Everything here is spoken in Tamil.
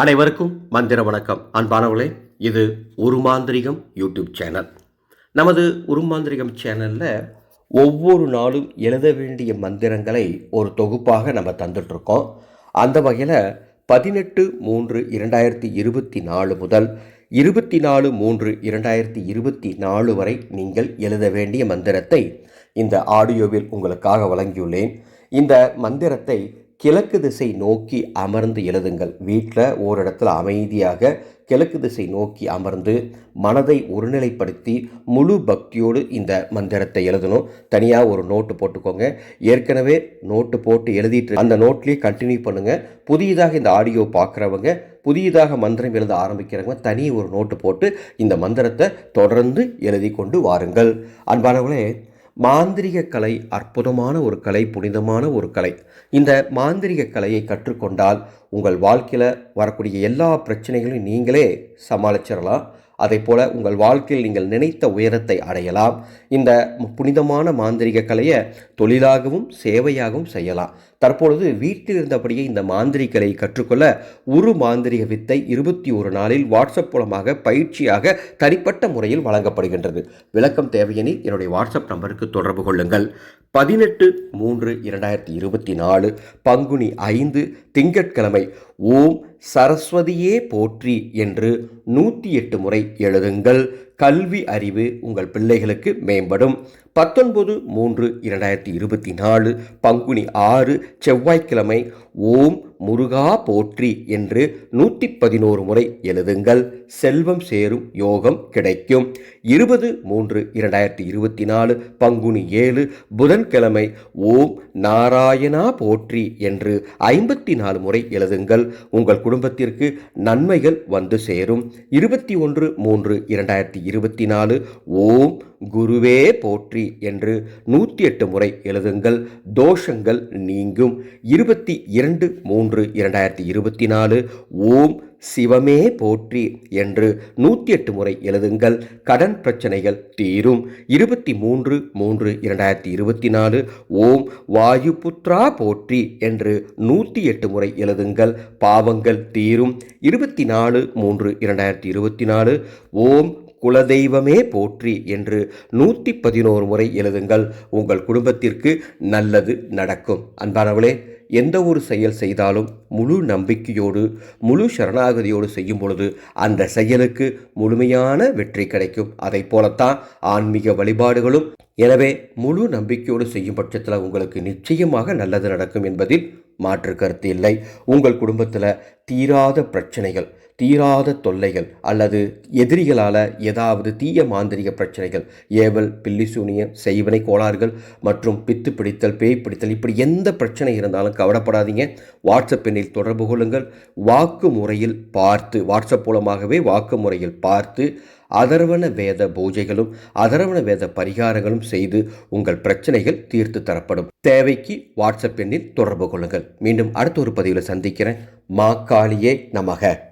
அனைவருக்கும் மந்திர வணக்கம். அன்பானவர்களே இது உருமாந்திரிகம் யூடியூப் சேனல். நமது உருமாந்திரிகம் சேனலில் ஒவ்வொரு நாளும் எழுத வேண்டிய மந்திரங்களை ஒரு தொகுப்பாக நம்ம தந்துட்ருக்கோம் அந்த வகையில் பதினெட்டு மூன்று இரண்டாயிரத்தி இருபத்தி நாலு முதல் இருபத்தி நாலு மூன்று இரண்டாயிரத்தி இருபத்தி நாலு வரை நீங்கள் எழுத வேண்டிய மந்திரத்தை இந்த ஆடியோவில் உங்களுக்காக வழங்கியுள்ளேன். இந்த மந்திரத்தை கிழக்கு திசை நோக்கி அமர்ந்து எழுதுங்கள். வீட்டில் ஓரிடத்தில் அமைதியாக கிழக்கு திசை நோக்கி அமர்ந்து மனதை ஒருநிலைப்படுத்தி முழு பக்தியோடு இந்த மந்திரத்தை எழுதணும். தனியாக ஒரு நோட்டு போட்டுக்கோங்க. ஏற்கனவே நோட்டு போட்டு எழுதிட்டு அந்த நோட்லேயே கண்டினியூ பண்ணுங்கள் புதியதாக இந்த ஆடியோ பார்க்குறவங்க புதியதாக மந்திரம் எழுத ஆரம்பிக்கிறவங்க தனி ஒரு நோட்டு போட்டு இந்த மந்திரத்தை தொடர்ந்து எழுதி கொண்டு வாருங்கள். அன்பானவர்களே மாந்திரிக கலை அற்புதமான ஒரு கலை புனிதமான ஒரு கலை. இந்த மாந்திரிக கலையை கற்றுக்கொண்டால் உங்கள் வாழ்க்கையில் வரக்கூடிய எல்லா பிரச்சனைகளையும் நீங்களே சமாளிச்சிடலாம் அதே போல் உங்கள் வாழ்க்கையில் நீங்கள் நினைத்த உயரத்தை அடையலாம். இந்த புனிதமான மாந்திரிக கலையை தொழிலாகவும் சேவையாகவும் செய்யலாம். தற்பொழுது வீட்டில் இருந்தபடியே இந்த மாந்திரிக கற்றுக்கொள்ள உரு மாந்திரிக வித்தை இருபத்தி ஒரு நாளில் வாட்ஸ்அப் மூலமாக பயிற்சியாக தனிப்பட்ட முறையில் வழங்கப்படுகின்றது. விளக்கம் தேவையெனில் என்னுடைய வாட்ஸ்அப் நம்பருக்கு தொடர்பு கொள்ளுங்கள். பதினெட்டு மூன்று இரண்டாயிரத்தி இருபத்தி நாலு பங்குனி ஐந்து திங்கட்கிழமை ஓம் சரஸ்வதியே போற்றி என்று நூற்றி எட்டு முறை எழுதுங்கள். கல்வி அறிவு உங்கள் பிள்ளைகளுக்கு மேம்படும். பத்தொன்பது மூன்று இரண்டாயிரத்தி இருபத்தி நாலு பங்குனி ஆறு செவ்வாய்க்கிழமை ஓம் முருகா போற்றி என்று நூற்றி பதினோரு முறை எழுதுங்கள். செல்வம் சேரும் யோகம் கிடைக்கும். இருபது மூன்று இரண்டாயிரத்தி இருபத்தி நாலு பங்குனி ஏழு புதன்கிழமை ஓம் நாராயணா போற்றி என்று ஐம்பத்தி நாலு முறை எழுதுங்கள். உங்கள் குடும்பத்திற்கு நன்மைகள் வந்து சேரும். இருபத்தி ஒன்று மூன்று இரண்டாயிரத்தி இருபத்தி நாலு ஓம் குருவே போற்றி என்று நூற்றி எட்டு முறை எழுதுங்கள். தோஷங்கள் நீங்கும். இருபத்தி இரண்டு மூன்று இரண்டாயிரத்தி இருபத்தி நாலு. ஓம் சிவமே போற்றி என்று நூற்றி எட்டு முறை எழுதுங்கள். கடன் பிரச்சனைகள் தீரும். இருபத்தி மூன்று மூன்று இரண்டாயிரத்தி இருபத்தி நாலு. ஓம் வாயு புத்ரா போற்றி என்று நூற்றி எட்டு முறை எழுதுங்கள். பாவங்கள் தீரும். இருபத்தி நாலு மூன்று இரண்டாயிரத்தி இருபத்தி நாலு. ஓம் குலதெய்வமே போற்றி என்று நூற்றி பதினோரு முறை எழுதுங்கள். உங்கள் குடும்பத்திற்கு நல்லது நடக்கும். அன்பானவளே எந்த ஒரு செயல் செய்தாலும் முழு நம்பிக்கையோடு முழு சரணாகதியோடு செய்யும் பொழுது அந்த செயலுக்கு முழுமையான வெற்றி கிடைக்கும். அதை போலத்தான் ஆன்மீக வழிபாடுகளும். எனவே முழு நம்பிக்கையோடு செய்யும் பட்சத்தில் உங்களுக்கு நிச்சயமாக நல்லது நடக்கும் என்பதில் மாற்று கருத்து இல்லை. உங்கள் குடும்பத்தில் தீராத பிரச்சனைகள் தீராத தொல்லைகள் அல்லது எதிரிகளால் ஏதாவது தீய மாந்திரிக பிரச்சனைகள் ஏவல் பில்லிசூனிய செய்வனை கோளாறுகள் மற்றும் பித்து பிடித்தல் பேய் பிடித்தல் இப்படி எந்த பிரச்சனை இருந்தாலும் கவலைப்படாதீங்க. வாட்ஸ்அப் எண்ணில் தொடர்பு கொள்ளுங்கள். வாக்கு முறையில் பார்த்து வாட்ஸ்அப் மூலமாகவே வாக்கு முறையில் பார்த்து அதர்வன வேத பூஜைகளும் அதர்வன வேத பரிகாரங்களும் செய்து உங்கள் பிரச்சனைகள் தீர்த்து தரப்படும். தேவைக்கு வாட்ஸ்அப் எண்ணில் தொடர்பு கொள்ளுங்கள். மீண்டும் அடுத்த ஒரு பதிவில் சந்திக்கிறேன். மாக்காளியே நமக.